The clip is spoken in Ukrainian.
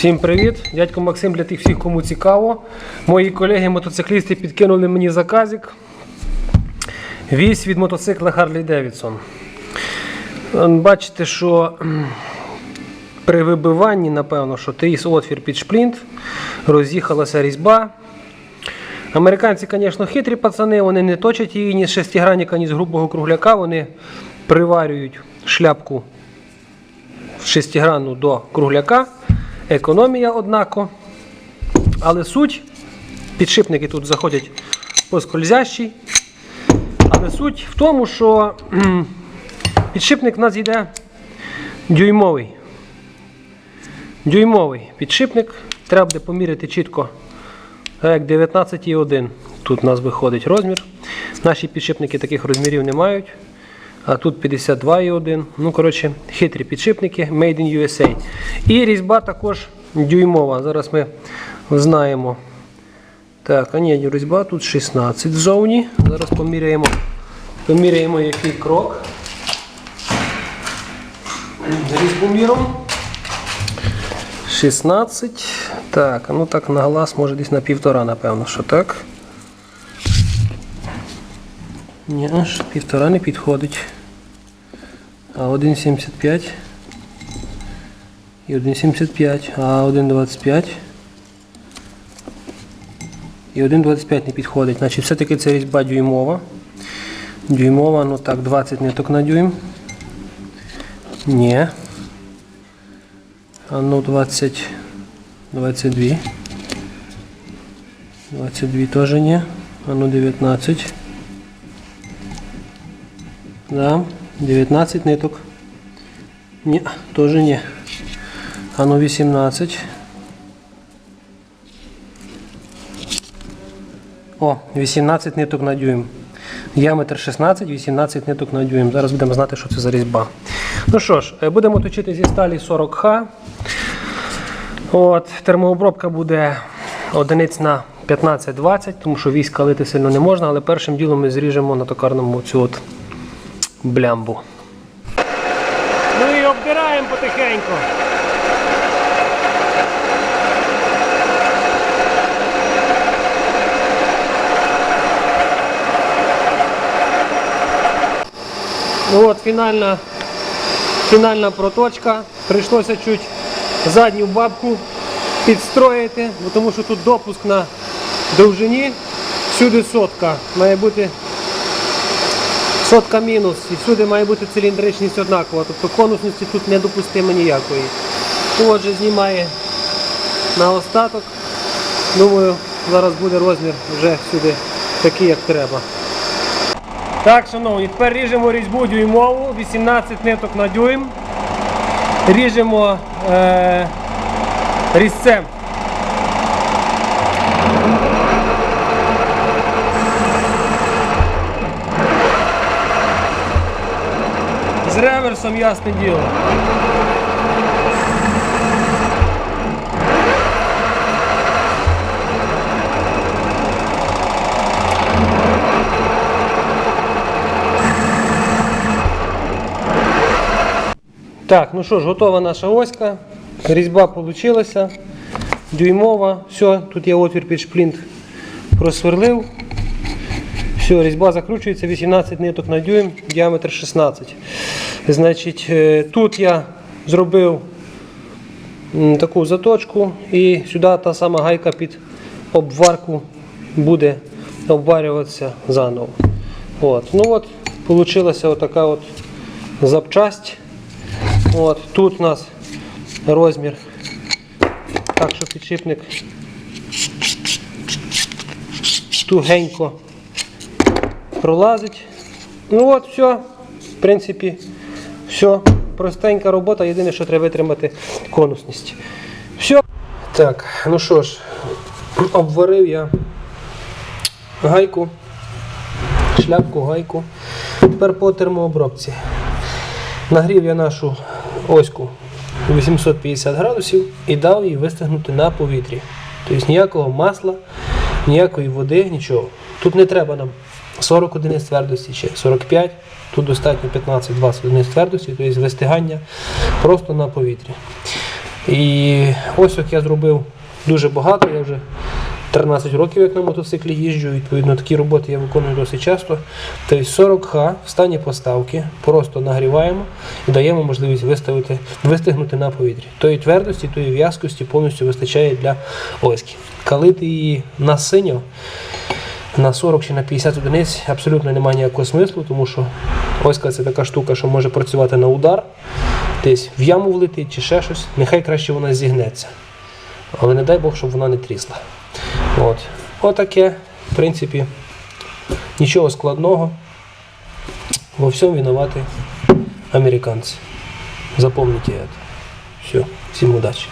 Всім привіт! Дядько Максим для тих всіх, кому цікаво. Мої колеги-мотоциклісти підкинули мені заказик. Вісь від мотоцикла Harley Davidson. Бачите, що при вибиванні, напевно, що тріс отвір під шплінт, роз'їхалася різьба. Американці, звісно, хитрі пацани, вони не точать її ні з шестигранника, ні з грубого кругляка, вони приварюють шляпку шестигранну до кругляка. Економія однако. Але суть, підшипники тут заходять по скользящій. Але суть в тому, що підшипник у нас йде дюймовий. Дюймовий підшипник. Треба буде поміряти чітко, як 19,1. Тут у нас виходить розмір. Наші підшипники таких розмірів не мають. А тут 52,1. Ну, коротше, хитрі підшипники Made in USA. І різьба також дюймова. Зараз ми знаємо. Так, а ні, різьба тут 16 ззовні. Зараз поміряємо, поміряємо який крок. Різьбоміром. 16. Так, ну так на глаз може десь на півтора, напевно, що так. Ні, аж півтора не підходить. А 1,75 і 1,75, а 1,25 і 1,25 не підходить. Значить, все-таки це різьба дюймова. Дюймова, ну так, 20 ниток на дюйм. Ні. А ну 20, 22. 22 теж ні. А ну 19. Да, 19 ниток. Ні, теж ні. А ну 18. О, 18 ниток на дюйм. Діаметр 16, 18 ниток на дюйм. Зараз будемо знати, що це за різьба. Ну що ж, е, будемо точити зі сталі 40Х. От, термообробка буде одиниць на 15-20, тому що війська лити сильно не можна, але першим ділом ми зріжемо на токарному цю от блямбу. Ну і обдираємо потихеньку. Ну от фінальна, фінальна проточка. Прийшлося чуть задню бабку підстроїти, тому що тут допуск на довжині, всюди сотка. Має бути сотка мінус. І всюди має бути циліндричність однакова. Тобто конусності тут не допустимо ніякої. Отже, знімає на остаток. Думаю, зараз буде розмір вже всюди такий, як треба. Так, шановні, тепер ріжемо різьбу дюймову, 18 ниток на дюйм. Ріжемо е, різцем. Реверсом ясне діло. Так, ну що ж, готова наша оська. Різьба вийшла. Дюймова. Все, тут є отвір під шплінт. Просверлив. Все, різьба закручується 18 ниток на дюйм, діаметр 16. Значить, е, тут я зробив таку заточку і сюди та сама гайка під обварку буде обварюватися заново. От. Ну от, Получилася отака от запчасть. От, тут у нас розмір. Так що підшипник тугенько пролазить. Ну от, все. В принципі, все. Простенька робота, єдине, що треба витримати конусність. Все. Так, ну що ж, обварив я гайку, шляпку, гайку. Тепер по термообробці. Нагрів я нашу оську 850 градусів і дав їй вистигнути на повітрі. Тобто ніякого масла, ніякої води, нічого. Тут не треба нам 40 одиниць твердості чи 45, тут достатньо 15-20 одиниць твердості, тобто вистигання просто на повітрі. І ось як я зробив дуже багато. Я вже 13 років як на мотоциклі їжджу. Відповідно, такі роботи я виконую досить часто. Тобто 40Х в стані поставки просто нагріваємо і даємо можливість виставити, вистигнути на повітрі. Тої твердості, тої в'язкості повністю вистачає для оськи. Калити її на синьо, на 40 чи на 50 одиниць абсолютно немає ніякого смислу, тому що оська це така штука, що може працювати на удар, десь в яму влетить чи ще щось. Нехай краще вона зігнеться. Але не дай Бог, щоб вона не трісла. От. Отаке, в принципі, нічого складного. Во всьому винуваті американці. Запомните это. Все, всім удачі.